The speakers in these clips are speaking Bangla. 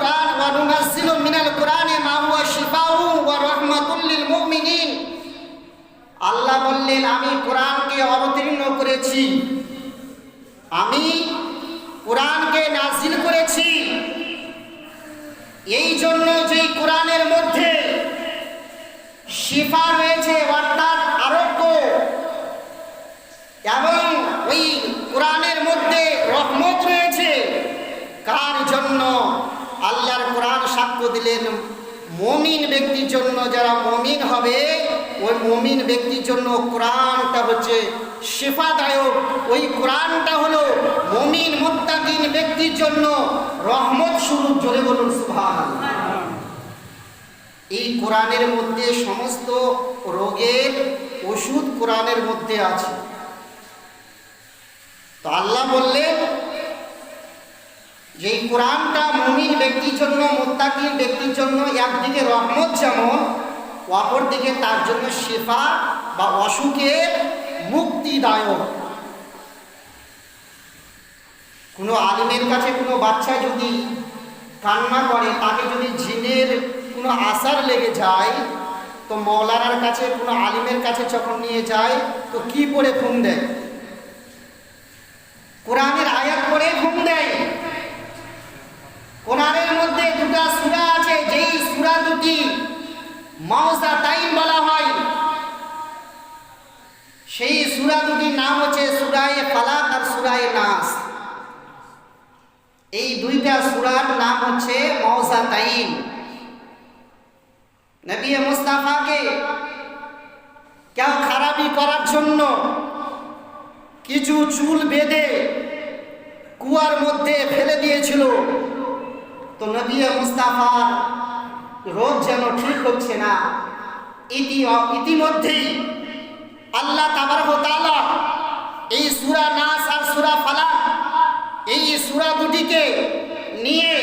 القرآن وننزل من القرآن ما هو شفاء ورحمة للمؤمنين আল্লাহ বললেন আমি কোরআনকে অবতীর্ণ করেছি আমি কোরআনকে নাজিল করেছি এই জন্য যে কোরআনের মধ্যে শিফা রয়েছে অর্থাৎ আরোগ্য এবং ওই কোরআনের মধ্যে মমিন ব্যক্তির জন্য যারা মমিন হবে, ওই মমিন ব্যক্তির জন্য কোরআনটা হচ্ছে শেফাদায়ক। ওই কোরআনটা হলো মমিন মুত্তাকিন ব্যক্তির জন্য রহমত স্বরূপ। জোরে বলুন সুভান এই কোরআনের মধ্যে সমস্ত রোগের ওষুধ কোরআনের মধ্যে আছে। তো আল্লাহ বললেন যে কোরআনটা মুমিন ব্যক্তির জন্য মোত্তাকির ব্যক্তির জন্য একদিকে রহমত যেমন, অপরদিকে তার জন্য শেফা বা অসুখের মুক্তিদায়ক। কোনো আলিমের কাছে কোনো বাচ্চা যদি কান্না করে, তাকে যদি জিনের কোনো আসার লেগে যায়, তো মৌলানার কাছে, কোনো আলিমের কাছে যখন নিয়ে যায়, তো কি পড়ে ঘুম দেয়? কোরআনের আয়াত পড়ে ঘুম দেয় কোরআনের মধ্যে দুটা সূরা আছে যেই সূরা দুটি মাউসা তাইন বলা হয়। সেই সূরা দুটির নাম হচ্ছে সূরায়ে ফালাক আর সূরায়ে নাস। এই দুইটা সুরার নাম হচ্ছে মাউসা তাইন। নবী মুস্তাফাকে কেউ খারাপি করার জন্য কিছু চুল বেঁধে কুয়ার মধ্যে ফেলে দিয়েছিল। তো নবী মুস্তাফার রোগ যেন ঠিক হচ্ছে না। ইতি ইতিমধ্যেই আল্লাহ তাবারকতালা এই সুরা নাস আর সুরা ফালাক এই সুরা দুটিকে নিয়ে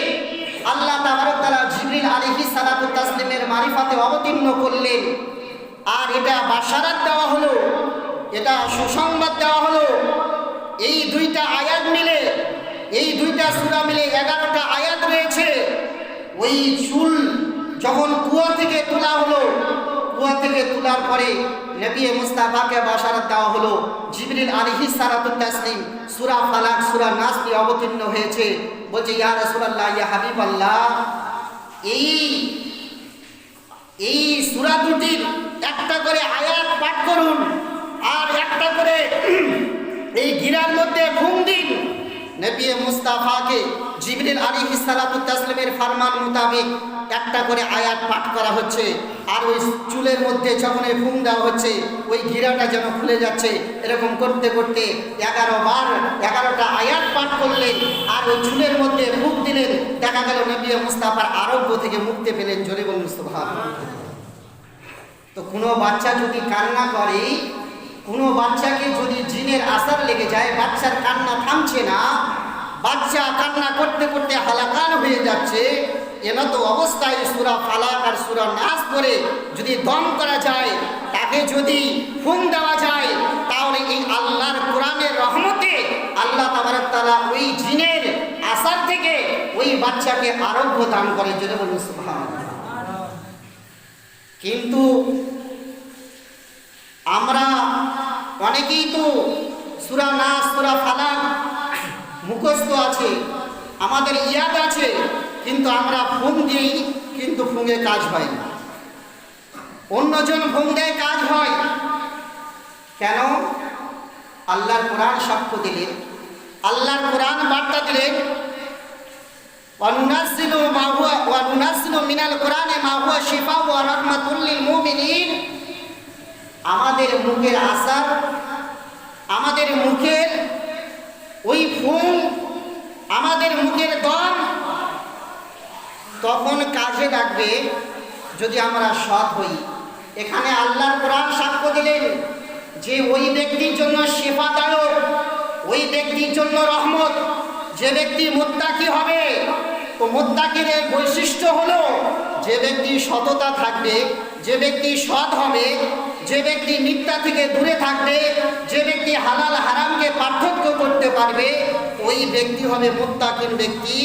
আল্লাহ তাবারকতালা জিবরিল আলাইহি সালাতু মারিফাতে অবতীর্ণ করলেন। আর এটা বাশারাত দেওয়া হলো, এটা সুসংবাদ দেওয়া হলো। এই দুইটা আয়াত মিলে, এই দুইটা সুরা মিলে এগারোটা আয়াত রয়েছে। ওই চুল যখন কুয়া থেকে তোলা হলো। কুয়া থেকে তোলার পরে নবী মুস্তাফাকে বাশারাত দেওয়া হলো। জিবরিল আলাইহি সালাতু তাসলিম সূরা ফালাক, সূরা নাস দিয়ে অবতীর্ণ হয়েছে। বলছে, ইয়া রাসূলুল্লাহ, ইয়া হাবিবাল্লাহ। এই এই সূরা দুটির একটা করে আয়াত পাঠ করুন আর একটা করে এই গিরার মধ্যে ঘুম দিন। নবী মুস্তাফাকে জিবরিল আলাইহি সালাতু তাসলিমের ফরমান মোতাবেক একটা করে আয়াত পাঠ করা হচ্ছে। আর ওই চুলের মধ্যে যখন এই ফুম দেওয়া হচ্ছে, ওই ঘিরাটা যেন খুলে যাচ্ছে। এরকম করতে করতে এগারো বার এগারোটা আয়াত পাঠ করলেন। আর ওই চুলের মধ্যে ফুক দিলেন। দেখা গেল নবী মুস্তাফার আরোগ্য থেকে মুক্তি পেলেন। জোরে বলুন সুবহান তো কোনো বাচ্চা যদি কান্না করে কোনো বাচ্চাকে যদি জিনের আসার লেগে যায়, বাচ্চার কান্না থামছে না, বাচ্চা কান্না করতে করতে হালাকান হয়ে যাচ্ছে তো অবস্থায় সুরা ফালাক আর সুরা নাচ করে যদি দম করা যায়, তাকে যদি ফোন দেওয়া যায়, তাহলে এই আল্লাহর কোরআনের রহমতে আল্লাহ তাবারাক তাআলা ওই জিনের আসার থেকে ওই বাচ্চাকে আরোগ্য দান করে। সুবহানাল্লাহ। কিন্তু আমরা অনেকেই তো সুরা নাচ সুরা ফালাক মুখস্থ আছে আমাদের ইয়াদ আছে কিন্তু আমরা ফোন দিই কিন্তু ফোনে কাজ হয় না অন্যজন ফোন দেয় কাজ হয় কেন আল্লাহর কোরআন সাক্ষ্য দিলেন আল্লাহর কোরআন বার্তা দিলেন وننزل ما هو وننزل من القرآن ما هو شفاء ورحمة للمؤمنين আমাদের মুখের আসার আমাদের মুখের ওই ফোন আমাদের মুখের দম তখন কাজে লাগবে যদি আমরা সৎ হই। এখানে আল্লাহর কোরআন সাক্ষ্য দিলেন যে ওই ব্যক্তির জন্য শেফাদায়ক ওই ব্যক্তির জন্য রহমত। যে ব্যক্তি মোত্তাকি হবে, তো মোত্তাকির বৈশিষ্ট্য হলো যে ব্যক্তি সততা থাকবে যে ব্যক্তি সৎ হবে, যে ব্যক্তি মিথ্যা থেকে দূরে থাকবে, যে ব্যক্তি হালাল হারামকে পার্থক্য করতে পারবে, ওই ব্যক্তি হবে মোত্তাকিন ব্যক্তি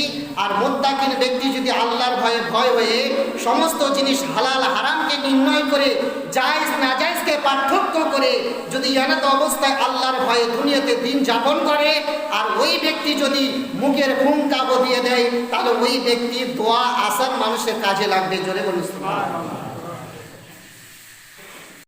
আর মোত্তাকিন ব্যক্তি যদি আল্লাহর ভয়ে ভয় হয়ে সমস্ত জিনিস হালাল হারামকে নির্ণয় করে, জায়েজ, নাজায়েজকে পার্থক্য করে, যদি এনাত অবস্থায় আল্লাহর ভয়ে দুনিয়াতে দিন যাপন করে, আর ওই ব্যক্তি যদি মুখের ঘুম কাবো দিয়ে দেয়, তাহলে ওই ব্যক্তির দোয়া আসার মানুষের কাজে লাগবে জোরে বলুন।